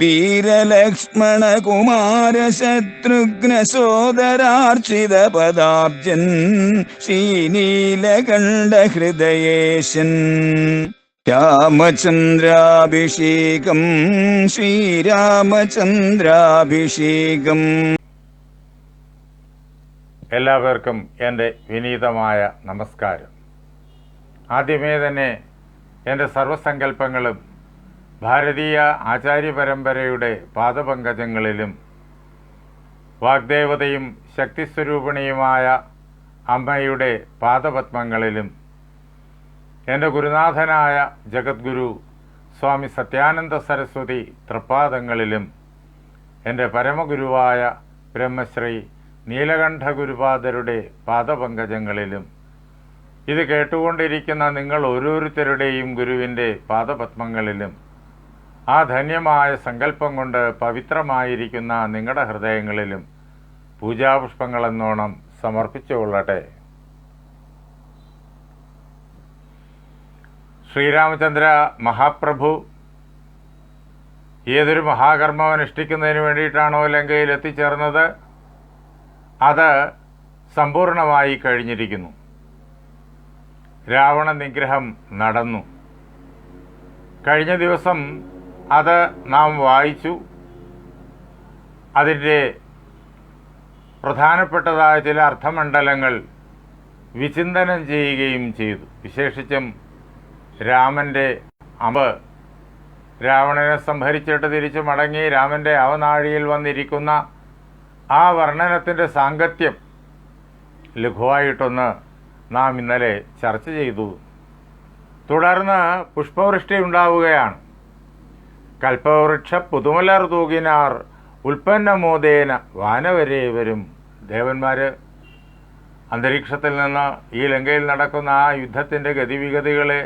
വീരലക്ഷ്മണ കുമാര ശത്രുഘ്ന സോദരാർച്ചിത പദാബ്ജൻ ശ്രീനീലകണ്ഠ ഹൃദയേശൻ രാമചന്ദ്രാഭിഷേകം ശ്രീരാമചന്ദ്രാഭിഷേകം. എല്ലാവർക്കും എന്റെ വിനീതമായ നമസ്കാരം. ആദ്യമേ തന്നെ എന്റെ സർവസങ്കല്പങ്ങളും ഭാരതീയ ആചാര്യ പരമ്പരയുടെ പാദപങ്കജങ്ങളിലും വാഗ്ദേവതയും ശക്തിസ്വരൂപിണിയുമായ അമ്മയുടെ പാദപത്മങ്ങളിലും എന്റെ ഗുരുനാഥനായ ജഗദ്ഗുരു സ്വാമി സത്യാനന്ദ സരസ്വതി തൃപ്പാദങ്ങളിലും എന്റെ പരമഗുരുവായ ബ്രഹ്മശ്രീ നീലകണ്ഠ ഗുരുപാദരുടെ പാദപങ്കജങ്ങളിലും ഇത് കേട്ടുകൊണ്ടിരിക്കുന്ന നിങ്ങൾ ഓരോരുത്തരുടെയും ഗുരുവിന്റെ പാദപത്മങ്ങളിലും ആ ധന്യമായ സങ്കല്പം കൊണ്ട് പവിത്രമായിരിക്കുന്ന നിങ്ങളുടെ ഹൃദയങ്ങളിലും പൂജാപുഷ്പങ്ങളെന്നോണം സമർപ്പിച്ചുകൊള്ളട്ടെ ശ്രീരാമചന്ദ്ര മഹാപ്രഭു ഏതൊരു മഹാകർമ്മം അനുഷ്ഠിക്കുന്നതിന് വേണ്ടിയിട്ടാണോ ലങ്കയിൽ എത്തിച്ചേർന്നത്? അത് സമ്പൂർണമായി കഴിഞ്ഞിരിക്കുന്നു. രാവണ നിഗ്രഹം നടന്നു. കഴിഞ്ഞ ദിവസം അത് നാം വായിച്ചു. അതിന്റെ പ്രധാനപ്പെട്ടതായ ചില അർത്ഥമണ്ഡലങ്ങൾ വിചിന്തനം ചെയ്യുകയും ചെയ്തു. വിശേഷിച്ചും രാമന്റെ അമ്പ് രാവണനെ സംഹരിച്ചിട്ട് തിരിച്ചു മടങ്ങി രാമന്റെ അവനാഴിയിൽ വന്നിരിക്കുന്ന ആ വർണനത്തിന്റെ സാങ്കത്യം ലഘുവായിട്ടൊന്ന് നാം ഇന്നലെ ചർച്ച ചെയ്തു. തുടർന്ന് പുഷ്പവൃഷ്ടി ഉണ്ടാവുകയാണ്. കൽപ്പവൃക്ഷ പുതുമലർ തൂകിനാർ ഉൽപ്പന്നമോദേന വാനവരേവരും ദേവന്മാർ അന്തരീക്ഷത്തിൽ നിന്ന് ഈ ലങ്കയിൽ നടക്കുന്ന ആ യുദ്ധത്തിന്റെ ഗതിവിഗതികളെ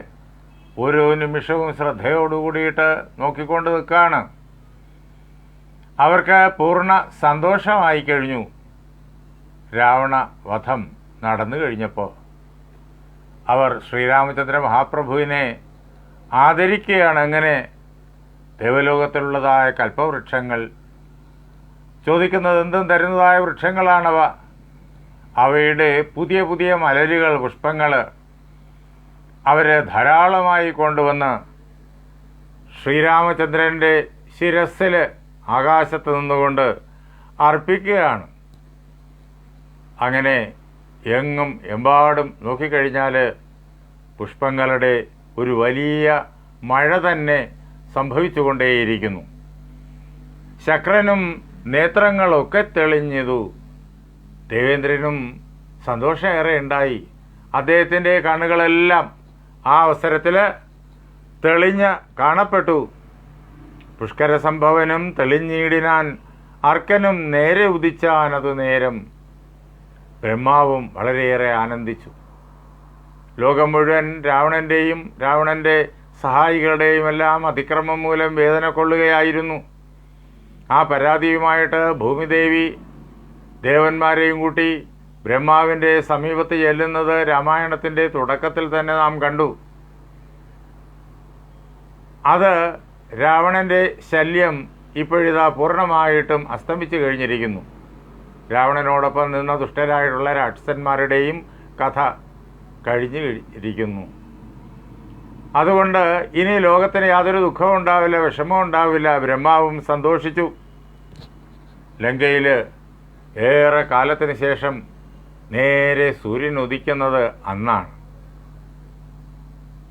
ഓരോ നിമിഷവും ശ്രദ്ധയോടുകൂടിയിട്ട് നോക്കിക്കൊണ്ട് നിൽക്കുകയാണ് അവർക്ക് പൂർണ സന്തോഷമായി കഴിഞ്ഞു. രാവണ വധം നടന്നു കഴിഞ്ഞപ്പോൾ അവർ ശ്രീരാമചന്ദ്ര മഹാപ്രഭുവിനെ ആദരിക്കുകയാണ്. എങ്ങനെ? ദേവലോകത്തിലുള്ളതായ കൽപ്പവൃക്ഷങ്ങൾ. ചോദിക്കുന്നത് എന്തും തരുന്നതായ വൃക്ഷങ്ങളാണവ. അവയുടെ പുതിയ പുതിയ മലരുകൾ പുഷ്പങ്ങൾ അവരെ ധാരാളമായി കൊണ്ടുവന്ന് ശ്രീരാമചന്ദ്രന്റെ ശിരസ്സിൽ ആകാശത്ത് നിന്നുകൊണ്ട് അർപ്പിക്കുകയാണ്. അങ്ങനെ എങ്ങും എമ്പാടും നോക്കിക്കഴിഞ്ഞാൽ പുഷ്പങ്ങളുടെ ഒരു വലിയ മഴ തന്നെ സംഭവിച്ചുകൊണ്ടേയിരിക്കുന്നു. ശക്രനും നേത്രങ്ങളൊക്കെ തെളിഞ്ഞതു. ദേവേന്ദ്രനും സന്തോഷമേറെ ഉണ്ടായി. അദ്ദേഹത്തിന്റെ കണ്ണുകളെല്ലാം ആ അവസരത്തിൽ തെളിഞ്ഞ് കാണപ്പെട്ടു. പുഷ്കര സംഭവനും തെളിഞ്ഞിടിനാൻ അർക്കനും നേരെ ഉദിച്ചാനതു നേരം ബ്രഹ്മാവും വളരെയേറെ ആനന്ദിച്ചു. ലോകം മുഴുവൻ രാവണന്റെയും രാവണന്റെ സഹായികളുടെയും എല്ലാം അതിക്രമം മൂലം വേദന കൊള്ളുകയായിരുന്നു. ആ പരാതിയുമായിട്ട് ഭൂമിദേവി ദേവന്മാരെയും കൂട്ടി ബ്രഹ്മാവിന്റെ സമീപത്ത് ചെല്ലുന്നത് രാമായണത്തിന്റെ തുടക്കത്തിൽ തന്നെ നാം കണ്ടു. അത് രാവണന്റെ ശല്യം ഇപ്പോഴിതാ പൂർണമായിട്ടും അസ്തമിച്ചു കഴിഞ്ഞിരിക്കുന്നു. രാവണനോടൊപ്പം നിന്ന ദുഷ്ടരായിട്ടുള്ള രാക്ഷസന്മാരുടെയും കഥ കഴിഞ്ഞു ഇരിക്കുന്നു അതുകൊണ്ട് ഇനി ലോകത്തിന് യാതൊരു ദുഃഖവും ഉണ്ടാവില്ല വിഷമവും ഉണ്ടാവില്ല. ബ്രഹ്മാവും സന്തോഷിച്ചു. ലങ്കയിൽ ഏറെ കാലത്തിന് ശേഷം നേരെ സൂര്യൻ ഉദിക്കുന്നത് അന്നാണ്.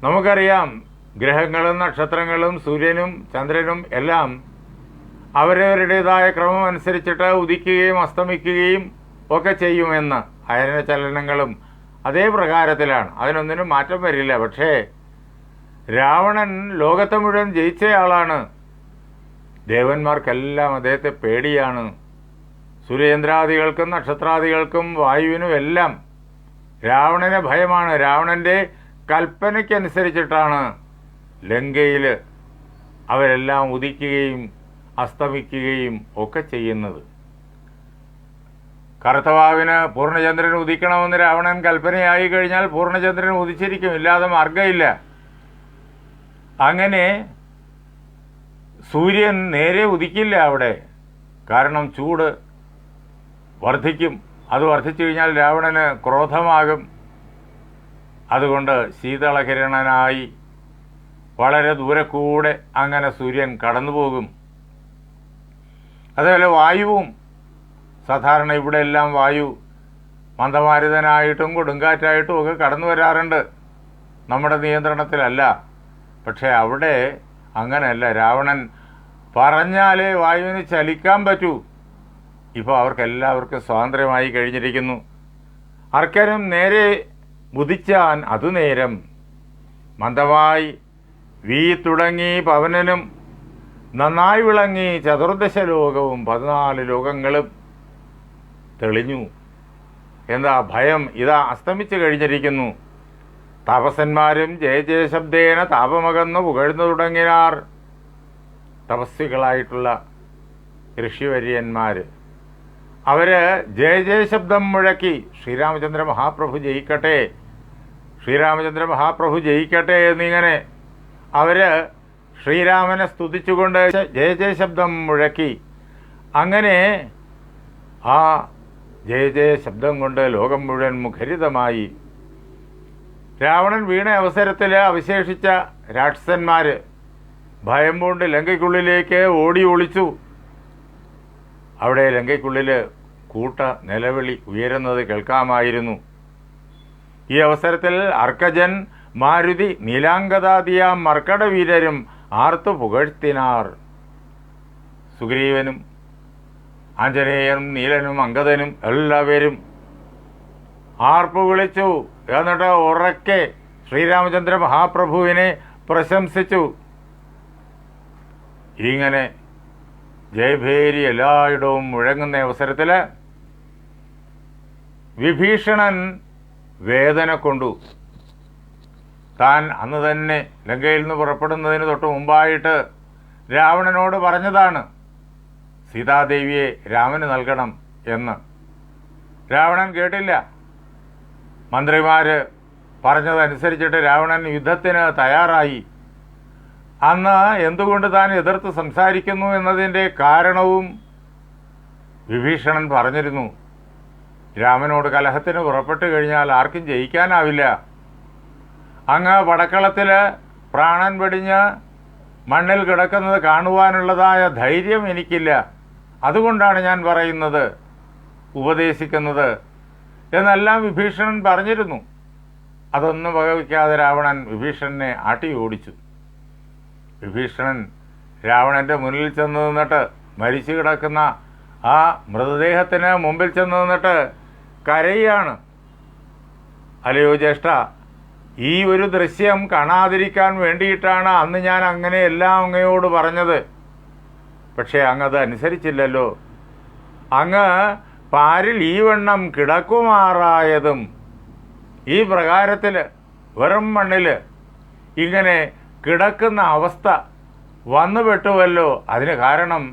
നമുക്കറിയാം ഗ്രഹങ്ങളും നക്ഷത്രങ്ങളും സൂര്യനും ചന്ദ്രനും എല്ലാം അവരവരുടേതായ ക്രമം അനുസരിച്ചിട്ട് ഉദിക്കുകയും അസ്തമിക്കുകയും ഒക്കെ ചെയ്യുമെന്ന് അയന ചലനങ്ങളും അതേ പ്രകാരത്തിലാണ്. അതിനൊന്നിനും മാറ്റം വരില്ല. പക്ഷേ രാവണൻ ലോകത്തെ മുഴുവൻ ജയിച്ചയാളാണ്. ദേവന്മാർക്കെല്ലാം അദ്ദേഹത്തെ പേടിയാണ്. സുരേന്ദ്രാദികൾക്കും നക്ഷത്രാദികൾക്കും വായുവിനും എല്ലാം രാവണനെ ഭയമാണ്. രാവണന്റെ കൽപ്പനയ്ക്കനുസരിച്ചിട്ടാണ് ലങ്കയിൽ അവരെല്ലാം ഉദിക്കുകയും അസ്തമിക്കുകയും ഒക്കെ ചെയ്യുന്നത്. കറുത്തവാവിന് പൂർണചന്ദ്രൻ ഉദിക്കണമെന്ന് രാവണൻ കൽപ്പനയായി കഴിഞ്ഞാൽ പൂർണചന്ദ്രൻ ഉദിച്ചിരിക്കും. ഇല്ലാതെ മാർഗമില്ല അങ്ങനെ സൂര്യൻ നേരെ ഉദിക്കില്ല അവിടെ. കാരണം ചൂട് വർദ്ധിക്കും അത് വർദ്ധിച്ചു കഴിഞ്ഞാൽ രാവണന് ക്രോധമാകും. അതുകൊണ്ട് ശീതളകിരണനായി വളരെ ദൂരെ കൂടെ അങ്ങനെ സൂര്യൻ കടന്നു പോകും അതേപോലെ വായുവും സാധാരണ ഇവിടെ എല്ലാം വായു മന്ദമാരുതനായിട്ടും കൊടുങ്കാറ്റായിട്ടും ഒക്കെ കടന്നു വരാറുണ്ട്. നമ്മുടെ നിയന്ത്രണത്തിലല്ല. പക്ഷേ അവിടെ അങ്ങനെയല്ല. രാവണൻ പറഞ്ഞാലേ വായുവിന് ചലിക്കാൻ പറ്റൂ. ഇപ്പോൾ അവർക്കെല്ലാവർക്കും സ്വാതന്ത്ര്യമായി കഴിഞ്ഞിരിക്കുന്നു. അർക്കനും നേരെ മുതിച്ചാൻ അതു നേരം മന്ദമായി വീ തുടങ്ങി പവനനും നന്നായി വിളങ്ങി ചതുർദശ ലോകവും പതിനാല് ലോകങ്ങളും തെളിഞ്ഞു. എന്താ ഭയം? ഇതാ അസ്തമിച്ചു കഴിഞ്ഞിരിക്കുന്നു. തപസന്മാരും ജയ ജയശബ്ദേന താപമകന്ന് പുകഴ്ന്നു തുടങ്ങിനാർ. തപസ്വികളായിട്ടുള്ള ഋഷിവര്യന്മാർ അവർ ജയ ജയശബ്ദം മുഴക്കി ശ്രീരാമചന്ദ്ര മഹാപ്രഭു ജയിക്കട്ടെ ശ്രീരാമചന്ദ്ര മഹാപ്രഭു ജയിക്കട്ടെ എന്നിങ്ങനെ അവർ ശ്രീരാമനെ സ്തുതിച്ചുകൊണ്ട് ജയ ജയശബ്ദം മുഴക്കി. അങ്ങനെ ആ ജയ ജയ ശബ്ദം കൊണ്ട് ലോകം മുഴുവൻ മുഖരിതമായി രാവണൻ വീണ അവസരത്തിൽ അവശേഷിച്ച രാക്ഷസന്മാർ ഭയം പൂണ്ട് ലങ്കയ്ക്കുള്ളിലേക്ക് ഓടി ഒളിച്ചു. അവിടെ ലങ്കയ്ക്കുള്ളിൽ കൂട്ട നിലവിളി ഉയരുന്നത് കേൾക്കാമായിരുന്നു. ഈ അവസരത്തിൽ അർക്കജൻ മാരുതി നീലാങ്കദാദിയ മർക്കടവീരരും ആർത്തു പുകഴ്ത്തിനാർ. സുഗ്രീവനും ആഞ്ജനേയനും നീലനും അങ്കദനും എല്ലാവരും ആർപ്പ് വിളിച്ചു എന്നിട്ട് ഉറക്കെ ശ്രീരാമചന്ദ്ര മഹാപ്രഭുവിനെ പ്രശംസിച്ചു. ഇങ്ങനെ ജയഭേരി എല്ലായിടവും മുഴങ്ങുന്ന അവസരത്തിൽ വിഭീഷണൻ വേദന കൊണ്ടു. താൻ അന്ന് തന്നെ ലങ്കയിൽ നിന്ന് പുറപ്പെടുന്നതിന് തൊട്ട് മുമ്പായിട്ട് രാവണനോട് പറഞ്ഞതാണ് സീതാദേവിയെ രാമന് നൽകണം എന്ന്. രാവണൻ കേട്ടില്ല. മന്ത്രിമാര് പറഞ്ഞതനുസരിച്ചിട്ട് രാവണൻ യുദ്ധത്തിന് തയ്യാറായി. അന്ന് എന്തുകൊണ്ട് താൻ എതിർത്ത് സംസാരിക്കുന്നു എന്നതിന്റെ കാരണവും വിഭീഷണൻ പറഞ്ഞിരുന്നു. രാമനോട് കലഹത്തിന് പുറപ്പെട്ടു കഴിഞ്ഞാൽ ആർക്കും ജയിക്കാനാവില്ല. അങ്ങ് വടക്കളത്തിൽ പ്രാണൻ വെടിഞ്ഞ് മണ്ണിൽ കിടക്കുന്നത് കാണുവാനുള്ളതായ ധൈര്യം എനിക്കില്ല. അതുകൊണ്ടാണ് ഞാൻ പറയുന്നത് ഉപദേശിക്കുന്നത്. എന്നെല്ലാം വിഭീഷണൻ പറഞ്ഞിരുന്നു. അതൊന്നും വകവയ്ക്കാതെ രാവണൻ വിഭീഷണനെ ആട്ടി ഓടിച്ചു. വിഭീഷണൻ രാവണന്റെ മുന്നിൽ ചെന്ന് നിന്നിട്ട് മരിച്ചു കിടക്കുന്ന ആ മൃതദേഹത്തിന് മുമ്പിൽ ചെന്ന് നിന്നിട്ട് കരയാണ്. അല്ലയോ ജ്യേഷ്ഠ ഈ ഒരു ദൃശ്യം കാണാതിരിക്കാൻ വേണ്ടിയിട്ടാണ് അന്ന് ഞാൻ അങ്ങനെ എല്ലാം അങ്ങയോട് പറഞ്ഞത്. പക്ഷേ അങ്ങ് അത് അനുസരിച്ചില്ലല്ലോ അങ്ങ് പാരിൽ ഈ വണ്ണം കിടക്കുമാറായതും ഈ പ്രകാരത്തിൽ വെറും മണ്ണിൽ ഇങ്ങനെ കിടക്കുന്ന അവസ്ഥ വന്നുപെട്ടുവല്ലോ. അതിന് കാരണം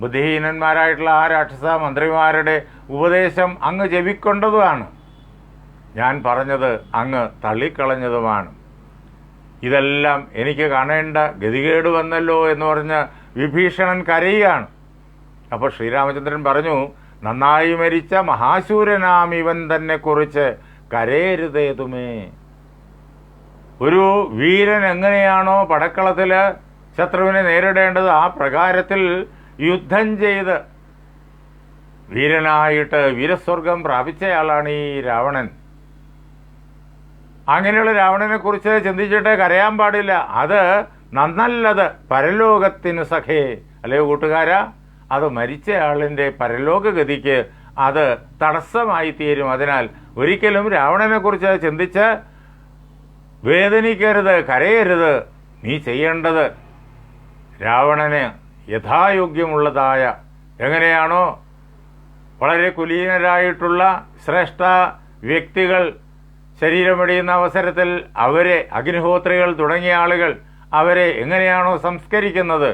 ബുദ്ധിഹീനന്മാരായിട്ടുള്ള ആ രാക്ഷസ മന്ത്രിമാരുടെ ഉപദേശം അങ്ങ് ജപിക്കൊണ്ടതുമാണ്. ഞാൻ പറഞ്ഞത് അങ്ങ് തള്ളിക്കളഞ്ഞതുമാണ്. ഇതെല്ലാം എനിക്ക് കാണേണ്ട ഗതികേട് വന്നല്ലോ എന്ന് പറഞ്ഞ് വിഭീഷണൻ കരയുകയാണ്. അപ്പോൾ ശ്രീരാമചന്ദ്രൻ പറഞ്ഞു നന്നായി മരിച്ച മഹാശൂരനാം ഇവൻ തന്നെ കുറിച്ച് കരയരുതേതുമേ ഒരു വീരൻ എങ്ങനെയാണോ പടക്കളത്തിൽ ശത്രുവിനെ നേരിടേണ്ടത് ആ പ്രകാരത്തിൽ യുദ്ധം ചെയ്ത് വീരനായിട്ട് വീരസ്വർഗം പ്രാപിച്ചയാളാണ് ഈ രാവണൻ. അങ്ങനെയുള്ള രാവണനെ കുറിച്ച് ചിന്തിച്ചിട്ട് കരയാൻ പാടില്ല. അത് നന്നല്ലത് പരലോകത്തിന് സഖേ. അല്ലയോ കൂട്ടുകാരാ? അത് മരിച്ചയാളിന്റെ പരലോകഗതിക്ക് അത് തടസ്സമായി തീരും. അതിനാൽ ഒരിക്കലും രാവണനെ കുറിച്ച് ചിന്തിച്ച് വേദനിക്കരുത് കരയരുത്. നീ ചെയ്യേണ്ടത് രാവണന് യഥായോഗ്യമുള്ളതായ എങ്ങനെയാണോ വളരെ കുലീനരായിട്ടുള്ള ശ്രേഷ്ഠ വ്യക്തികൾ ശരീരമടിയുന്ന അവസരത്തിൽ അവരെ അഗ്നിഹോത്രികൾ തുടങ്ങിയ ആളുകൾ അവരെ എങ്ങനെയാണോ സംസ്കരിക്കുന്നത്?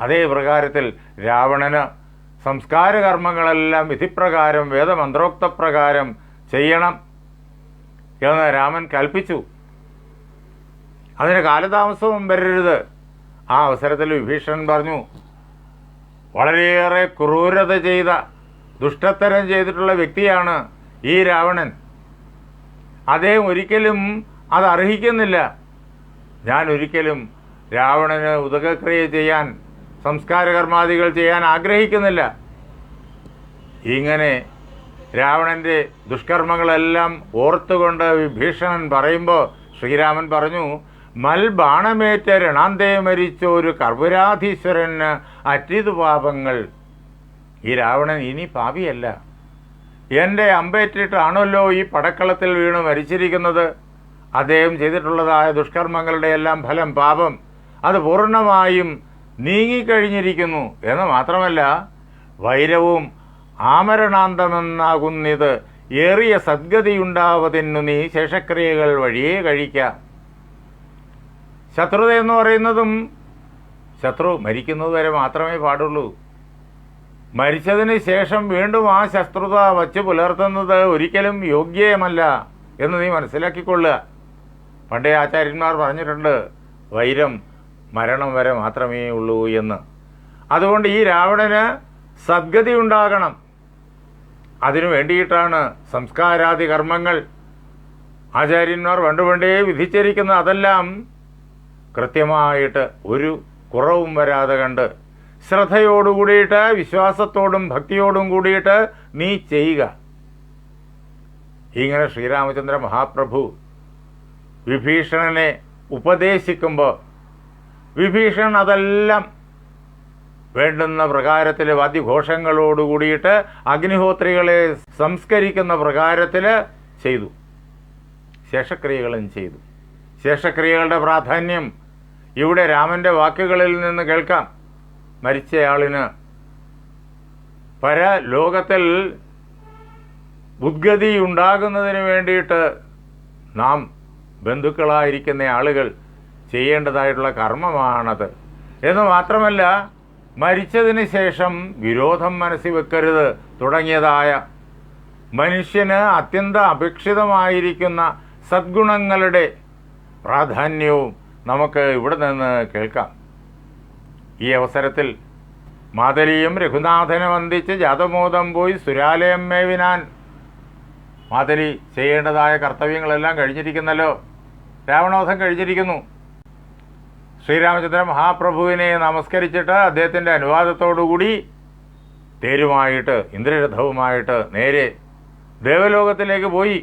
അതേ പ്രകാരത്തിൽ രാവണന് സംസ്കാരകർമ്മങ്ങളെല്ലാം വിധിപ്രകാരം വേദമന്ത്രോക്തപ്രകാരം ചെയ്യണം എന്ന് രാമൻ കൽപ്പിച്ചു. അതിന് കാലതാമസവും വരരുത്. ആ അവസരത്തിൽ വിഭീഷണൻ പറഞ്ഞു വളരെയേറെ ക്രൂരത ചെയ്ത ദുഷ്ടത്തരം ചെയ്തിട്ടുള്ള വ്യക്തിയാണ് ഈ രാവണൻ. അദ്ദേഹം ഒരിക്കലും അത് അർഹിക്കുന്നില്ല. ഞാൻ ഒരിക്കലും രാവണന് ഉദകക്രിയ ചെയ്യാൻ സംസ്കാരകർമാദികൾ ചെയ്യാൻ ആഗ്രഹിക്കുന്നില്ല. ഇങ്ങനെ രാവണന്റെ ദുഷ്കർമ്മങ്ങളെല്ലാം ഓർത്തുകൊണ്ട് വിഭീഷണൻ പറയുമ്പോൾ ശ്രീരാമൻ പറഞ്ഞു മൽബാണമേറ്റ രണാന്തേ മരിച്ച ഒരു കർപ്പുരാധീശ്വരന് അറ്റിതു പാപങ്ങൾ. ഈ രാവണൻ ഇനി പാപിയല്ല. എന്റെ അമ്പേറ്റിട്ടാണല്ലോ ഈ പടക്കളത്തിൽ വീണ് മരിച്ചിരിക്കുന്നത്. അദ്ദേഹം ചെയ്തിട്ടുള്ളതായ ദുഷ്കർമ്മങ്ങളുടെ എല്ലാം ഫലം പാപം. അത് പൂർണമായും നീങ്ങിക്കഴിഞ്ഞിരിക്കുന്നു എന്ന് മാത്രമല്ല വൈരവും ആമരണാന്തമെന്നാകുന്നിത് ഏറിയ സദ്ഗതിയുണ്ടാവതിന്നു നീ ശേഷക്രിയകൾ വഴിയേ കഴിക്കാം. ശത്രുത എന്ന് പറയുന്നതും ശത്രു മരിക്കുന്നത് വരെ മാത്രമേ പാടുള്ളൂ. മരിച്ചതിന് ശേഷം വീണ്ടും ആ ശത്രുത വച്ച് പുലർത്തുന്നത് ഒരിക്കലും യോഗ്യമല്ല എന്ന് നീ മനസ്സിലാക്കിക്കൊള്ളുക. പണ്ടേ ആചാര്യന്മാർ പറഞ്ഞിട്ടുണ്ട് വൈരം മരണം വരെ മാത്രമേ ഉള്ളൂ എന്ന്. അതുകൊണ്ട് ഈ രാവണന് സദ്ഗതി ഉണ്ടാകണം. അതിനു വേണ്ടിയിട്ടാണ് സംസ്കാരാദി കർമ്മങ്ങൾ. ആചാര്യന്മാർ പണ്ടുപണ്ടേ വിധിച്ചിരിക്കുന്ന അതെല്ലാം കൃത്യമായിട്ട് ഒരു കുറവും വരാതെ കണ്ട് ശ്രദ്ധയോടുകൂടിയിട്ട് വിശ്വാസത്തോടും ഭക്തിയോടും കൂടിയിട്ട് നീ ചെയ്യുക. ഇങ്ങനെ ശ്രീരാമചന്ദ്ര മഹാപ്രഭു വിഭീഷണനെ ഉപദേശിക്കുമ്പോൾ വിഭീഷണൻ അതെല്ലാം വേണ്ടുന്ന പ്രകാരത്തിൽ വാദ്യഘോഷങ്ങളോടുകൂടിയിട്ട് അഗ്നിഹോത്രികളെ സംസ്കരിക്കുന്ന പ്രകാരത്തിൽ ചെയ്തു. ശേഷക്രിയകളും ചെയ്തു. ശേഷക്രിയകളുടെ പ്രാധാന്യം ഇവിടെ രാമന്റെ വാക്കുകളിൽ നിന്ന് കേൾക്കാം. മരിച്ചയാളിന് പരലോകത്തിൽ ഉദ്ഗതി ഉണ്ടാകുന്നതിന് വേണ്ടിയിട്ട് നാം ബന്ധുക്കളായിരിക്കുന്ന ആളുകൾ ചെയ്യേണ്ടതായിട്ടുള്ള കർമ്മമാണത്. എന്ന് മാത്രമല്ല മരിച്ചതിന് ശേഷം വിരോധം മനസ്സിൽ വെക്കരുത് തുടങ്ങിയതായ മനുഷ്യന് അത്യന്ത അപേക്ഷിതമായിരിക്കുന്ന സദ്ഗുണങ്ങളുടെ പ്രാധാന്യവും നമുക്ക് ഇവിടെ നിന്ന് കേൾക്കാം. ഈ അവസരത്തിൽ മാതലിയും രഘുനാഥനെ വന്ദിച്ച് ജാതമോദം പോയി സുരാലയം മേവിനാൻ. മാതലി ചെയ്യേണ്ടതായ കർത്തവ്യങ്ങളെല്ലാം കഴിഞ്ഞിരിക്കുന്നല്ലോ. രാവണോധം കഴിഞ്ഞിരിക്കുന്നു. ശ്രീരാമചന്ദ്ര മഹാപ്രഭുവിനെ നമസ്കരിച്ചിട്ട് അദ്ദേഹത്തിന്റെ അനുവാദത്തോടുകൂടി തേരുമായിട്ട് ഇന്ദ്രരഥവുമായിട്ട് നേരെ ദേവലോകത്തിലേക്ക് പോയി.